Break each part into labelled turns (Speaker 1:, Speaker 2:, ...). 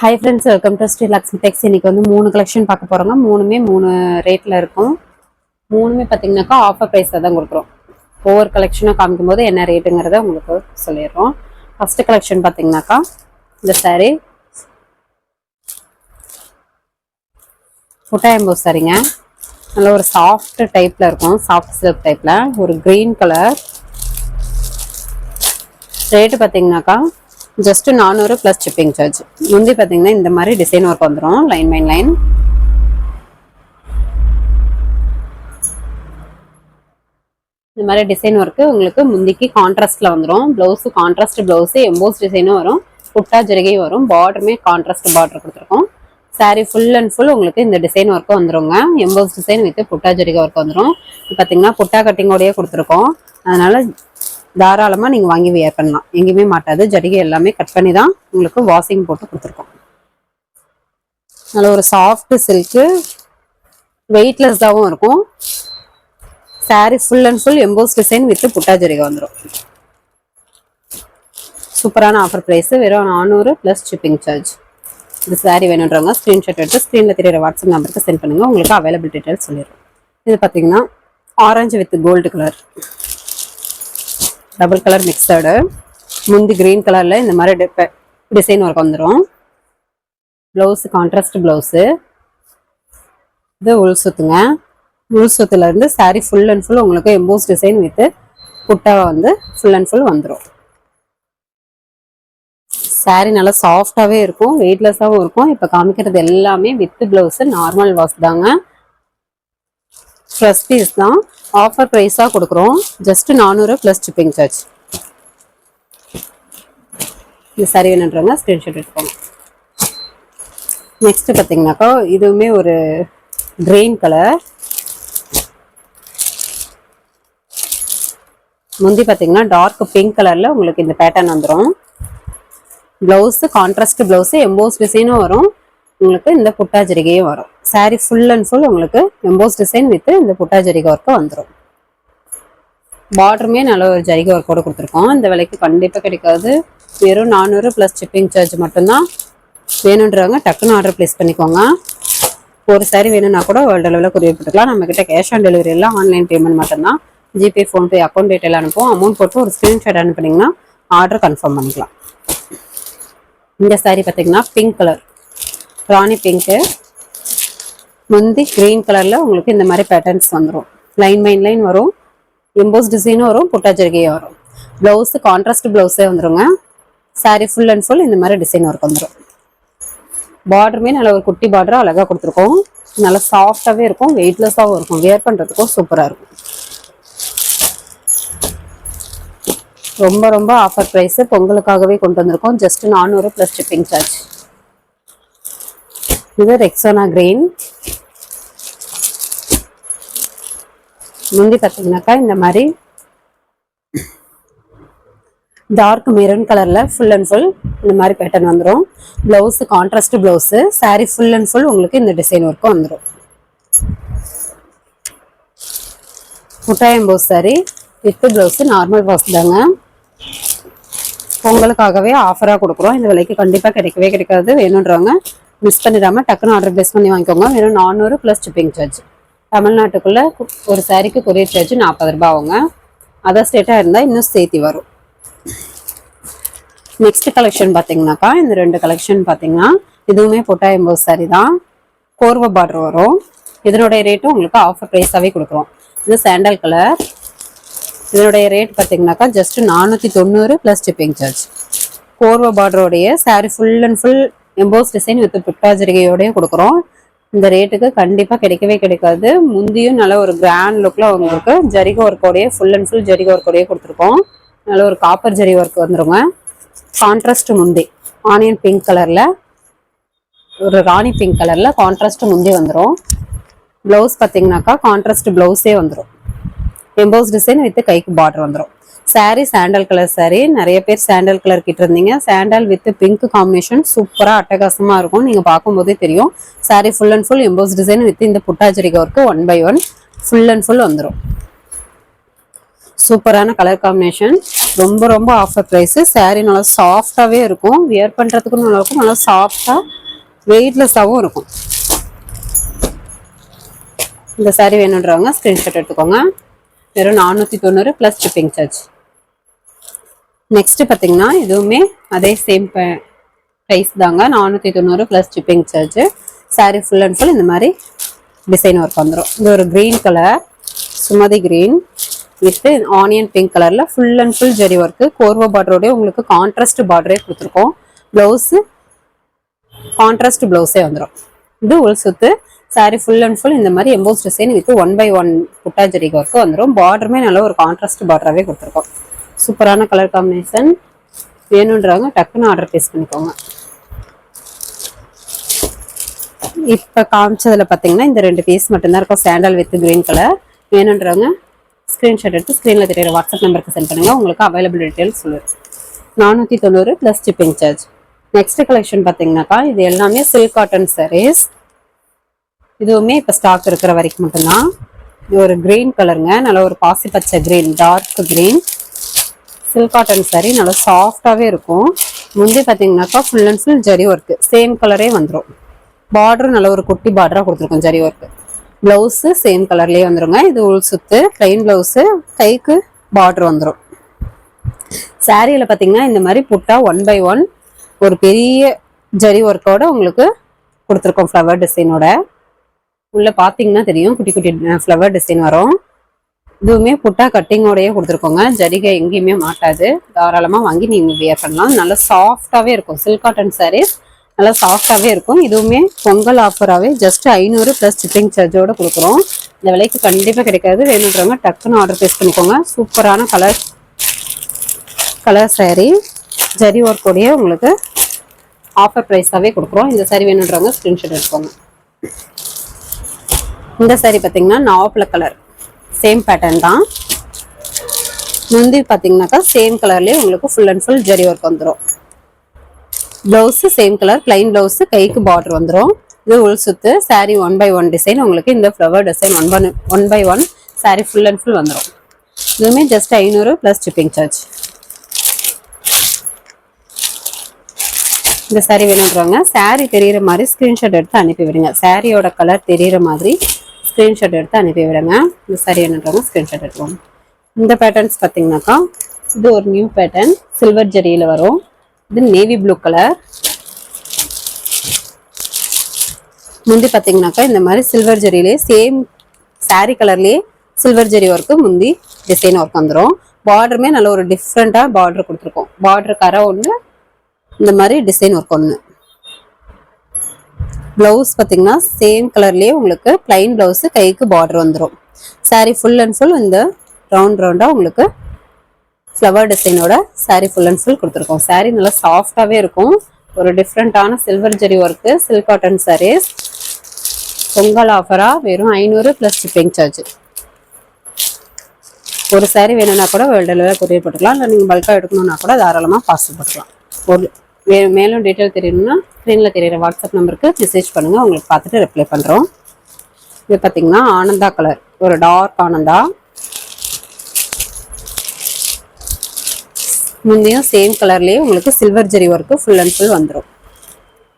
Speaker 1: Hi friends welcome to Sri Lakshmi Tex இன்னைக்கு வந்து மூணு கலெக்ஷன் பார்க்க போகிறோங்க மூணுமே மூணு ரேட்டில் இருக்கும். மூணுமே பார்த்தீங்கன்னாக்கா ஆஃபர் ப்ரைஸில் தான் கொடுக்குறோம். ஒவ்வொரு கலெக்ஷனாக காமிக்கும் போது என்ன ரேட்டுங்கிறத உங்களுக்கு சொல்லிடுறோம். ஃபஸ்ட்டு கலெக்ஷன் பார்த்தீங்கன்னாக்கா இந்த சாரீ புட்டாயம்போ சரிங்க நல்ல ஒரு சாஃப்ட் டைப்பில் இருக்கும். சாஃப்ட் சில்க் டைப்பில் ஒரு க்ரீன் கலர் ரேட்டு பார்த்தீங்கன்னாக்கா ஜஸ்ட் நானூறு ப்ளஸ் ஷிப்பிங் சார்ஜ் முந்தி பார்த்தீங்கன்னா இந்த மாதிரி டிசைன் ஒர்க் வந்துடும் லைன் பை லைன் இந்த மாதிரி டிசைன் ஒர்க்கு உங்களுக்கு முந்திக்கு கான்ட்ராஸ்டில் வந்துடும் ப்ளவுஸு கான்ட்ராஸ்ட் ப்ளவுஸு எம்போஸ் டிசைனும் வரும். புட்டா ஜெருகையும் வரும். பார்டருமே கான்ட்ராஸ்ட் பார்டர் கொடுத்துருக்கோம். Saree ஃபுல் அண்ட் ஃபுல் உங்களுக்கு இந்த டிசைன் ஒர்க்கு வந்துருங்க. எம்போஸ் டிசைன் வித் புட்டா ஜரிகை ஒர்க் வந்துடும் பார்த்தீங்கன்னா புட்டா கட்டிங்கோடயே கொடுத்துருக்கோம். அதனால தாராளமாக நீங்கள் வாங்கி வியர் பண்ணலாம். எங்கேயுமே மாட்டாது. ஜரிகை எல்லாமே கட் பண்ணி தான் உங்களுக்கு வாஷிங் போட்டு கொடுத்துருக்கோம். நல்ல ஒரு சாஃப்ட் சில்க்கு வெயிட்லெஸ்ஸாகவும் இருக்கும். Saree full and full emboss design with புட்டா ஜரிகை வந்துடும் சூப்பரான ஆஃபர் ப்ரைஸ் வெறும் நானூறு ப்ளஸ் ஷிப்பிங் சார்ஜ் இந்த சாரீ வேணுன்றவங்க ஸ்க்ரீன்ஷாட் எடுத்து ஸ்க்ரீனில் தெரியுற வாட்ஸ்அப் நம்பருக்கு சென்ட் பண்ணுங்கள் உங்களுக்கு அவைலபிள் டீட்டெயில்ஸ் சொல்லிடுறோம். இது பார்த்தீங்கன்னா orange with gold colour double colour mixed. முந்தி கிரீன் கலரில் இந்த மாதிரி டிசைன் ஒர்க் வந்துடும் ப்ளவுஸு கான்ட்ராஸ்ட் ப்ளவுஸு இது உள் சுத்துங்க உள் சுத்துலேருந்து சாரீ ஃபுல் அண்ட் ஃபுல் உங்களுக்கு எம்போஸ் டிசைன் வித்து புட்டா வந்து ஃபுல் அண்ட் ஃபுல் வந்துடும் சாரீ நல்லா சாஃப்டாகவே இருக்கும் வெயிட்லெஸ்ஸாகவும் இருக்கும். இப்போ காமிக்கிறது எல்லாமே வித்து ப்ளவுஸு நார்மல் வாஷ் தாங்க. ஃப்ரெஷ் பீஸ் தான். ஆஃபர் ப்ரைஸாக கொடுக்குறோம். ஜஸ்ட் நானூறு ப்ளஸ் ஷிப்பிங் சார்ஜ் இது சரி வேணுன்றவங்க ஸ்க்ரீன்ஷாட் எடுத்துக்கோங்க. நெக்ஸ்ட்டு பார்த்தீங்கன்னாக்கா இதுவுமே ஒரு கிரீன் கலர் முந்தி பார்த்தீங்கன்னா டார்க் பிங்க் கலரில் உங்களுக்கு இந்த பேட்டர்ன் வந்துடும் ப்ளவுஸு கான்ட்ராஸ்ட் ப்ளவுஸு எம்போஸ் டிசைனும் வரும். உங்களுக்கு இந்த புட்டா ஜரிகையும் வரும். Saree ஃபுல் அண்ட் ஃபுல் உங்களுக்கு எம்போஸ் டிசைன் வித் இந்த புட்டா ஜரிகை ஒர்க்கு வந்துடும் பார்டருமே நல்ல ஒரு ஜரிகை ஒர்க்கோட கொடுத்துருக்கோம். இந்த விலைக்கு கண்டிப்பாக கிடைக்காது. வெறும் நானூறு ப்ளஸ் ஷிப்பிங் சார்ஜ் மட்டும்தான். வேணுன்றவங்க டக்குன்னு ஆர்டர் ப்ளேஸ் பண்ணிக்கோங்க. ஒரு சாரி வேணும்னா கூட வேர்ல்டு அளவில் கொரியர் போட்டுக்கலாம். நம்ம கேஷ் ஆன் டெலிவரி எல்லாம் ஆன்லைன் பேமெண்ட் மட்டும்தான். ஜிபே ஃபோன்பே அக்கௌண்ட் டீட்டெயில் அனுப்புவோம். அமௌண்ட் போட்டு ஒரு ஸ்க்ரீன்ஷாட் அனுப்புனீங்கன்னா ஆர்டர் கன்ஃபார்ம் பண்ணிக்கலாம். இந்த saree பார்த்தீங்கன்னா பிங்க் கலர் ராணி பிங்க்கு முந்தி கிரீன் கலர்ல உங்களுக்கு இந்த மாதிரி பேட்டர்ன்ஸ் வந்துடும் லைன் மைன் லைன் வரும். எம்போஸ் டிசைனும் வரும் புட்டாச்சரிக்கையும் வரும். பிளவுஸ் கான்ட்ராஸ்ட் பிளவுஸே வந்துருங்க. சாரீ ஃபுல் அண்ட் ஃபுல் இந்த மாதிரி டிசைன் ஒர்க் வந்துடும் பார்டருமே நல்ல ஒரு குட்டி பார்டர் அழகாக கொடுத்துருக்கோம். நல்லா சாஃப்டாகவே இருக்கும் வெயிட்லெஸ்ஸாகவும் இருக்கும். வேர் பண்ணுறதுக்கும் சூப்பராக இருக்கும். ரொம்ப ரொம்ப ஆஃபர் ப்ரைஸு பொங்கலுக்காகவே கொண்டு வந்திருக்கோம். ஜஸ்ட் நானூறு ப்ளஸ் ஷிப்பிங் சார்ஜ் இது ரெக்ஸோனா கிரீன் முந்தி பார்த்தீங்கன்னாக்கா இந்த மாதிரி டார்க் மெரூன் கலரில் ஃபுல் அண்ட் ஃபுல் இந்த மாதிரி பேட்டர்ன் வந்துடும் blouse contrast blouse saree full and full உங்களுக்கு இந்த டிசைன் ஒர்க்கும் வந்துடும் முட்டாயம் blouse saree with blouse normal blouse தாங்க. பொங்கலுக்காகவே ஆஃபராக கொடுக்குறோம். இந்த விலைக்கு கண்டிப்பாக கிடைக்கவே கிடைக்காது. வேணுன்றவங்க மிஸ் பண்ணிடாம டக்குன்னு ஆர்டர் ப்ளேஸ் பண்ணி வாங்கிக்கோங்க. வெறும் நானூறு ப்ளஸ் ஷிப்பிங் சார்ஜ் தமிழ்நாட்டுக்குள்ளே ஒரு சாரிக்கு கொரியர் சார்ஜ் நாற்பது ரூபாய் ஆகுங்க அதர் ஸ்டேட்டாக இருந்தால் இன்னும் சேர்த்தி வரும். நெக்ஸ்ட் கலெக்ஷன் பார்த்தீங்கன்னாக்கா இந்த ரெண்டு கலெக்ஷன் பார்த்தீங்கன்னா இதுவுமே பொட்டா எம்போஸ் சாரி தான். கோர்வ பார்டர் வரும். இதனுடைய ரேட்டும் உங்களுக்கு ஆஃபர் ப்ரைஸாகவே கொடுக்குறோம் இது சாண்டல் கலர் இதனுடைய ரேட் பார்த்தீங்கன்னாக்கா ஜஸ்ட் நானூற்றி தொண்ணூறு ப்ளஸ் டிப்பிங் சார்ஜ் கோர்வ பார்டருடைய saree full and full emboss design with புட்டாஜரிகையோடய கொடுக்குறோம். இந்த ரேட்டுக்கு கண்டிப்பாக கிடைக்கவே கிடைக்காது. முந்தியும் நல்ல ஒரு கிராண்ட் லுக்கில் உங்களுக்கு ஜரிகை ஒர்க்கோடைய ஃபுல் அண்ட் ஃபுல் ஜரிகை ஒர்க்கோடைய கொடுத்துருக்கோம். நல்ல ஒரு காப்பர் ஜரி ஒர்க் வந்துருங்க. கான்ட்ராஸ்ட் முந்தி ஆனியன் பிங்க் கலரில் ஒரு ராணி பிங்க் கலரில் கான்ட்ராஸ்ட் முந்தி வந்துடும் ப்ளவுஸ் பார்த்தீங்கன்னாக்கா கான்ட்ராஸ்ட் ப்ளவுஸே வந்துடும் எம்போஸ் டிசைன் வித்து கைக்கு பார்டர் வந்துடும் சாரீ சாண்டல் கலர் சாரீ நிறைய பேர் சாண்டல் கலர் கிட்ட இருந்தீங்க சாண்டல் வித் பிங்க் காம்பினேஷன் சூப்பராக அட்டகாசமாக இருக்கும். நீங்கள் பார்க்கும்போதே தெரியும். Saree full and full emboss design with இந்த புட்டாஜரிகை work one by one full and full வந்துடும் சூப்பரான கலர் காம்பினேஷன் ரொம்ப ரொம்ப ஆஃபர் ப்ரைஸு சாரீ நல்லா சாஃப்டாகவே இருக்கும். வியர் பண்ணுறதுக்கும் நல்லாயிருக்கும் நல்லா சாஃப்டாக வெயிட்லெஸ்ஸாகவும் இருக்கும். இந்த சாரீ வேணுன்றவங்க ஸ்க்ரீன்ஷாட் எடுத்துக்கோங்க. வெறும் நானூற்றி தொண்ணூறு ப்ளஸ் ஷிப்பிங் சார்ஜ் நெக்ஸ்ட் பார்த்தீங்கன்னா இதுவுமே அதே சேம் ப்ரைஸ் தாங்க. நானூற்றி தொண்ணூறு plus shipping charge saree full and full இந்த மாதிரி டிசைன் ஒர்க் வந்துடும் இது ஒரு green colour Sumathi green with onion pink கலரில் ஃபுல் அண்ட் ஃபுல் ஜெரி ஒர்க்கு கோர்வா பார்டரோடய உங்களுக்கு கான்ட்ராஸ்ட் பார்டரே கொடுத்துருக்கோம். ப்ளவுஸு கான்ட்ராஸ்ட் ப்ளவுஸே வந்துடும் இது உள் சுத்து saree ஃபுல் அண்ட் ஃபுல் இந்த மாதிரி emboss design with one by one புட்டா ஜெரி ஒர்க்கு வந்துடும் பார்டருமே நல்ல ஒரு கான்ட்ராஸ்ட் பார்டராகவே கொடுத்துருக்கோம். சூப்பரான கலர் காம்பினேஷன் வேணுன்றவங்க டக்குன்னு ஆர்டர் ப்ளேஸ் பண்ணிக்கோங்க. இப்போ காமிச்சதில் பார்த்தீங்கன்னா இந்த ரெண்டு பீஸ் மட்டும்தான் இருக்கும். சாண்டல் வித் க்ரீன் கலர் வேணுன்றவங்க ஸ்க்ரீன்ஷாட் எடுத்து ஸ்க்ரீனில் தெரியுற வாட்ஸ்அப் நம்பருக்கு சென்ட் பண்ணுங்கள் உங்களுக்கு அவைலபிள் டீட்டெயில்ஸ் சொல்லுவேன். நானூற்றி தொண்ணூறு plus shipping charge next collection பார்த்தீங்கன்னாக்கா இது எல்லாமே சில்க் காட்டன் சாரீஸ் இதுவுமே இப்போ ஸ்டாக் இருக்கிற வரைக்கும் மட்டும்தான். இது ஒரு க்ரீன் கலருங்க நல்ல ஒரு பாசி பச்சை green dark green silk cotton saree நல்லா சாஃப்டாகவே இருக்கும். முந்தி பார்த்தீங்கன்னாக்கா full and full zari work same கலரே வந்துடும் பார்டரும் நல்ல ஒரு குட்டி பார்டராக கொடுத்துருக்கோம் ஜரி ஒர்க்கு ப்ளவுஸு சேம் கலர்லேயே வந்துருங்க. இது உள் சுத்து ப்ளைன் ப்ளவுஸு கைக்கு பார்டர் வந்துடும் சாரியில் பார்த்தீங்கன்னா இந்த மாதிரி புட்டா ஒன் பை ஒன் ஒரு பெரிய ஜரி ஒர்க்கோட உங்களுக்கு கொடுத்துருக்கோம் ஃப்ளவர் டிசைனோட உள்ளே பார்த்தீங்கன்னா தெரியும். குட்டி குட்டி ஃப்ளவர் டிசைன் வரும். இதுவுமே புட்டா கட்டிங்கோடையே கொடுத்துருக்கோங்க. ஜரிகை எங்கேயுமே மாட்டாது. தாராளமாக வாங்கி நீங்கள் வியர் பண்ணலாம். நல்லா சாஃப்டாகவே இருக்கும். சில்க் காட்டன் sarees நல்லா சாஃப்டாகவே இருக்கும். இதுவுமே பொங்கல் ஆஃபராகவே ஜஸ்ட் ஐநூறு ப்ளஸ் ஷிப்பிங் சார்ஜோடு கொடுக்குறோம். இந்த விலைக்கு கண்டிப்பாக கிடைக்காது. வேணுன்றவங்க டக்குன்னு ஆர்டர் ப்ளேஸ் பண்ணிக்கோங்க. சூப்பரான கலர் கலர் சாரீ ஜரி ஒர்க்கோடைய உங்களுக்கு ஆஃபர் ப்ரைஸாகவே கொடுக்குறோம். இந்த சாரீ வேணுன்றவங்க ஸ்க்ரீன்ஷாட் எடுத்துக்கோங்க. இந்த சாரீ பார்த்தீங்கன்னா நாவப்பில் கலர் சேம் பேட்டர்ன் தான். முந்தி பார்த்தீங்கன்னாக்கா சேம் கலர்லேயே உங்களுக்கு full and full zari work வந்துடும் blouse same colour plain blouse கைக்கு பார்டர் வந்துடும் இது உள் சுத்து saree one by one design உங்களுக்கு இந்த flower design one by one by one saree full and full வந்துடும் இதுவுமே ஜஸ்ட் ஐநூறு ப்ளஸ் ஷிப்பிங் சார்ஜ் இந்த saree வேணுன்றவங்க saree தெரிகிற மாதிரி ஸ்க்ரீன்ஷாட் எடுத்து அனுப்பி விடுங்க. சாரியோட கலர் தெரியிற மாதிரி ஸ்க்ரீன்ஷாட் எடுத்து அனுப்பி விடுங்க. இந்த சரி என்னன்றவங்க ஸ்க்ரீன்ஷாட் எடுத்துவாங்க இந்த பேட்டர்ன்ஸ் பார்த்தீங்கன்னாக்கா இது ஒரு நியூ பேட்டர்ன் சில்வர் ஜரியில் வரும். இது நேவி ப்ளூ கலர் முந்தி பார்த்தீங்கன்னாக்கா இந்த மாதிரி சில்வர் ஜரியிலே சேம் saree கலர்லேயே சில்வர் ஜரி ஒர்க்கு முந்தி டிசைன் ஒர்க் வந்துடும் பார்டருமே நல்ல ஒரு டிஃப்ரெண்ட்டாக பார்டர் கொடுத்துருக்கோம். பார்டர் கரை ஒன்று இந்த மாதிரி டிசைன் ஒர்க் ஒன்று ப்ளவுஸ் பார்த்தீங்கன்னா சேம் கலர்லேயே உங்களுக்கு பிளைன் ப்ளவுஸு கைக்கு பார்டர் வந்துடும் சாரீ ஃபுல் அண்ட் ஃபுல் இந்த ரவுண்ட் ரவுண்டாக உங்களுக்கு ஃப்ளவர் டிசைனோட சாரீ ஃபுல் அண்ட் ஃபுல் கொடுத்துருக்கோம். சாரீ நல்லா சாஃப்டாகவே இருக்கும். ஒரு டிஃப்ரெண்ட்டான சில்வர் ஜெரி work silk cotton sarees Pongal ஆஃபராக வெறும் ஐநூறு ப்ளஸ் ஷிப்பிங் சார்ஜ் ஒரு சாரீ வேணும்னா கூட வேர்ல்டு டெலிவரி கொரியர் போட்டுக்கலாம். இல்லை நீங்கள் பல்காக எடுக்கணும்னா கூட தாராளமாக பார்சல் போட்டுக்கலாம். ஒரு வே மேலும் டீட்டெயில் தெரியணும்னா ஸ்க்ரீனில் தெரியிற வாட்ஸ்அப் நம்பருக்கு மெசேஜ் பண்ணுங்கள் உங்களுக்கு பார்த்துட்டு ரிப்ளை பண்ணுறோம் இது பார்த்தீங்கன்னா ஆனந்தா கலர் ஒரு டார்க் ஆனந்தா. முந்தையும் சேம் கலர்லேயே உங்களுக்கு silver zari work full and full வந்துடும்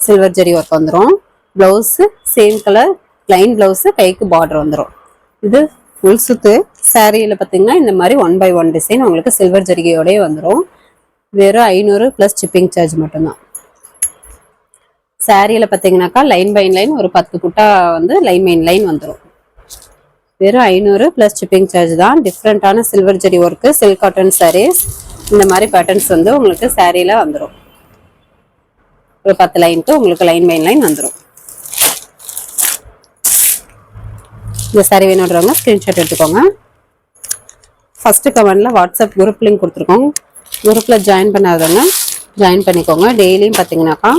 Speaker 1: சில்வர் ஜெரி ஒர்க் வந்துடும் blouse same colour plain blouse கைக்கு பார்டர் வந்துடும் இது ஃபுல் சுத்து சாரியில் பார்த்தீங்கன்னா இந்த மாதிரி ஒன் பை ஒன் டிசைன் உங்களுக்கு சில்வர் ஜெரிகையோடய வந்துடும் வெறும் ஐநூறு ப்ளஸ் ஷிப்பிங் சார்ஜ் மட்டும்தான். சாரியில் பார்த்தீங்கன்னாக்கா லைன் பை லைன் ஒரு பத்து குட்டா வந்து லைன் பை லைன் வந்துடும் வெறும் ஐநூறு ப்ளஸ் ஷிப்பிங் சார்ஜ் தான். டிஃப்ரெண்ட்டான சில்வர் ஜெரி ஒர்க்கு சில்க் காட்டன் சாரீஸ் இந்த மாதிரி பேட்டர்ன்ஸ் வந்து உங்களுக்கு சாரியில் வந்துடும் ஒரு பத்து லைனுக்கு உங்களுக்கு லைன் பை லைன் வந்துடும் இந்த சாரீ வேணுன்றவங்க ஸ்க்ரீன்ஷாட் எடுத்துக்கோங்க. ஃபஸ்ட்டு கமெண்டில் வாட்ஸ்அப் குரூப் லிங்க் கொடுத்துருக்கோம். குரூப்பில் ஜாயின் பண்ணாதவங்க ஜாயின் பண்ணிக்கோங்க. டெய்லியும் பார்த்தீங்கன்னாக்கா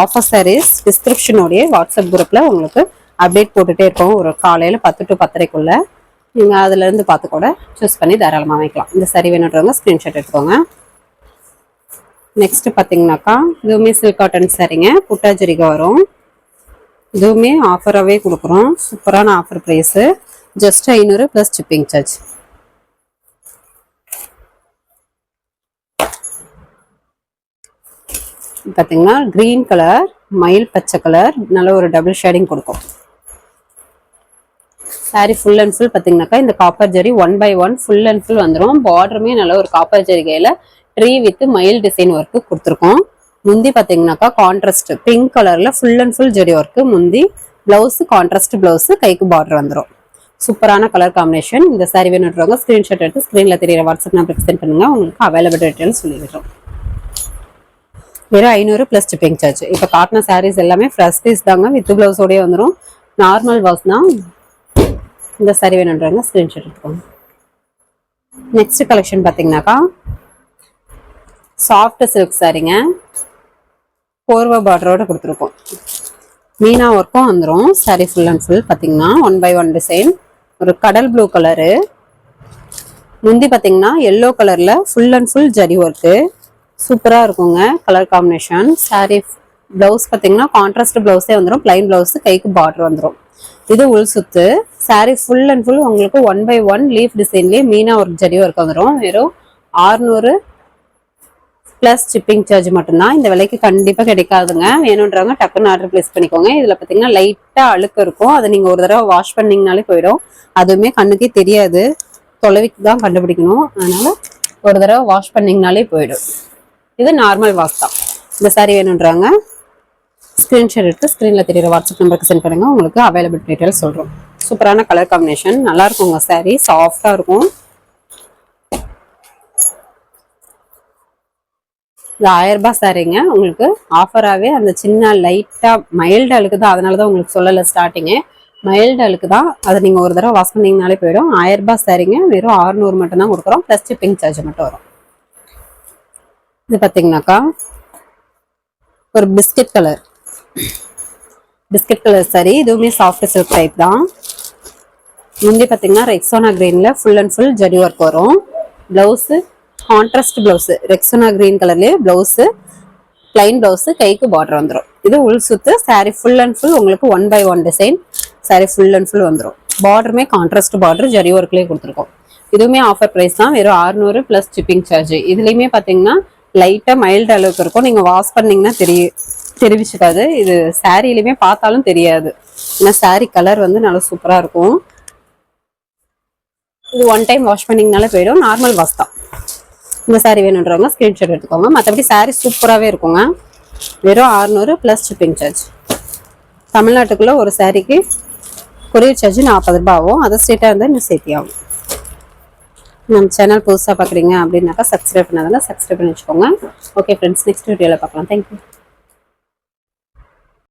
Speaker 1: ஆஃபர் சாரீஸ் டிஸ்கிரிப்ஷனோடைய வாட்ஸ்அப் குரூப்பில் உங்களுக்கு அப்டேட் போட்டுகிட்டே இருக்கோம். ஒரு காலையில் பத்து டு பத்தரைக்குள்ளே. நீங்கள் அதுலேருந்து பார்த்து கூட சூஸ் பண்ணி தாராளமாக வாங்கிக்கலாம். இந்த சரி வேணுன்றவங்க ஸ்க்ரீன்ஷாட் எடுத்துக்கோங்க. நெக்ஸ்ட் பார்த்தீங்கன்னாக்கா இதுவுமே சில்க் காட்டன் சரிங்க புட்டாஜரிகை வரும். இதுவுமே ஆஃபராகவே கொடுக்குறோம். சூப்பரான ஆஃபர் ப்ரைஸு ஜஸ்ட் ஐநூறு ப்ளஸ் ஷிப்பிங் சார்ஜ் பார்த்தீங்கன்னா க்ரீன் கலர் மயில் பச்சை கலர் நல்ல ஒரு டபுள் ஷேடிங் கொடுக்கும். சாரி ஃபுல் அண்ட் ஃபுல் பார்த்தீங்கன்னாக்கா இந்த copper zari one by one full and full வந்துடும் பார்டருமே நல்ல ஒரு காப்பர் ஜெரிகையில் ட்ரீ வித் மயில் டிசைன் ஒர்க்கு கொடுத்துருக்கோம். முந்தி பார்த்தீங்கன்னாக்கா கான்ட்ராஸ்ட் பிங்க் கலரில் ஃபுல் அண்ட் ஃபுல் ஜெரி ஒர்க்கு முந்தி ப்ளவுஸு கான்ட்ராஸ்ட் ப்ளவுஸு கைக்கு பார்டர் வந்துடும் சூப்பரான கலர் காம்பினேஷன் இந்த saree வேணுன்றவங்க ஸ்க்ரீன்ஷாட் எடுத்து ஸ்க்ரீனில் தெரியிற வாட்ஸ்அப் நம்பருக்கு சென்ட் பண்ணுங்கள் உங்களுக்கு அவைலபிள் டீட்டெயில்ஸ் சொல்லிவிடுறோம். வெறும் ஐநூறு ப்ளஸ் shipping சார்ஜ் இப்போ காட்டின சாரீஸ் எல்லாமே ஃப்ரெஷ் பீஸ் தாங்க. வித் ப்ளவுஸோடய வந்துடும் நார்மல் வாஸ் தான். இந்த சாரி வேணுன்றவங்க ஸ்க்ரீன்ஷாட் எடுத்துக்கோங்க. நெக்ஸ்ட் கலெக்ஷன் பார்த்தீங்கன்னாக்கா சாஃப்ட் சில்க் சாரீங்க கோர்வா பார்டரோட கொடுத்துருக்கோம். மீனா ஒர்க்கும் வந்துடும் சாரீ ஃபுல் அண்ட் ஃபுல் பார்த்தீங்கன்னா ஒன் பை ஒன் டிசைன் ஒரு கடல் ப்ளூ கலரு முந்தி பார்த்தீங்கன்னா எல்லோ கலரில் full and full zari work சூப்பராக இருக்குங்க கலர் காம்பினேஷன் saree ப்ளவுஸ் பார்த்தீங்கன்னா கான்ட்ராஸ்ட் ப்ளவுஸே வந்துடும் பிளைன் ப்ளவுஸு கைக்கு பார்டர் வந்துடும் இது உள் சுத்து. Saree ஃபுல் அண்ட் ஃபுல் உங்களுக்கு ஒன் பை ஒன் லீஃப் டிசைன்லேயே மீனா ஒர்க் ஜடி ஒர்க் வந்துடும் வெறும் ஆறுநூறு ப்ளஸ் ஷிப்பிங் சார்ஜ் மட்டும்தான். இந்த விலைக்கு கண்டிப்பாக கிடைக்காதுங்க. வேணுன்றவங்க டக்குன்னு ஆர்டர் ப்ளேஸ் பண்ணிக்கோங்க. இதில் பார்த்தீங்கன்னா லைட்டாக அழுக்கு இருக்கும். அதை நீங்கள் ஒரு தடவை வாஷ் பண்ணிங்கனாலே போயிடும். அதுவுமே கண்ணுக்கே தெரியாது. தொலைவிக்கு தான் கண்டுபிடிக்கணும். அதனால ஒரு தடவை வாஷ் பண்ணிங்கனாலே போயிடும். இது நார்மல் வாஷ் தான். இந்த saree வேணுன்றாங்க ஸ்க்ரீன்ஷாட் எடுத்து ஸ்க்ரீனில் தெரியுற வாட்ஸ்அப் நம்பருக்கு சென்ட் பண்ணுங்க. உங்களுக்கு அவைலபிள் டீட்டெயில்ஸ் சொல்கிறோம் சூப்பரான கலர் காம்பினேஷன் நல்லா உங்கள் சாரீ சாஃப்டாக இருக்கும். இது ஆயிரரூபா சாரீங்க உங்களுக்கு ஆஃபராகவே அந்த சின்ன லைட்டாக மைல்டு அழுக்கு தான். அதனால தான் உங்களுக்கு சொல்லலை ஸ்டார்டிங்கு மைல்டு அழுக்கு தான். அதை நீங்கள் ஒரு தடவை வாஷ் பண்ணீங்கனாலே போயிடும். ஆயிரரூபா சாரீங்க வெறும் ஆறுநூறு மட்டும் தான் கொடுக்குறோம். ப்ளஸ் ஷிப்பிங் சார்ஜ் மட்டும் வரும். இது பார்த்தீங்கன்னாக்கா ஒரு biscuit colour biscuit colour saree இதுவுமே சாஃப்ட் சில்க் டைப் தான். முந்தி பார்த்தீங்கன்னா Rexona கிரீனில் full and full zari work வரும். Blouse contrast blouse Rexona green கலர்லேயே ப்ளவுஸு பிளைன் ப்ளவுஸு கைக்கு பார்டர் வந்துடும் இது உள் சுத்து சாரீ ஃபுல் அண்ட் ஃபுல் உங்களுக்கு one by one design saree full and full வந்துடும் பார்டருமே கான்ட்ராஸ்ட் பார்டர் ஜரி ஒர்க்லேயே கொடுத்துருக்கோம். இதுவுமே ஆஃபர் ப்ரைஸ் தான் வெறும் ஆறுநூறு ப்ளஸ் ஷிப்பிங் சார்ஜ் இதுலேயுமே பார்த்தீங்கன்னா லைட்டாக மைல்டு அளவுக்கு இருக்கும். நீங்கள் வாஷ் பண்ணீங்கன்னா தெரிய தெரிவிச்சுக்காது. இது சாரிலையுமே பார்த்தாலும் தெரியாது. ஏன்னா saree கலர் வந்து நல்லா சூப்பராக இருக்கும். இது ஒன் டைம் வாஷ் பண்ணிங்கனாலே போயிடும். நார்மல் வாஷ் தான். இந்த saree வேணுன்றவங்க ஸ்க்ரீன்ஷாட் எடுத்துக்கோங்க. மற்றபடி saree சூப்பராகவே இருக்குங்க. வெறும் ஆறுநூறு ப்ளஸ் ஷிப்பிங் சார்ஜ் தமிழ்நாட்டுக்குள்ளே ஒரு சாரீக்கு கொரியர் சார்ஜ் நாற்பது ரூபாய் ஆகும். அதை ஸ்டேட்டாக இருந்தால் இன்னும் சேர்த்தி ஆகும் நம்ம சேனல் புதுசாக பார்க்குறீங்க அப்படின்னாக்கா சப்ஸ்கிரைப் பண்ணாதாங்க சப்ஸ்கிரைப் பண்ணி வச்சுக்கோங்க. ஓகே ஃப்ரெண்ட்ஸ் நெக்ஸ்ட் வீடியோவில் பார்க்கலாம். தேங்க்யூ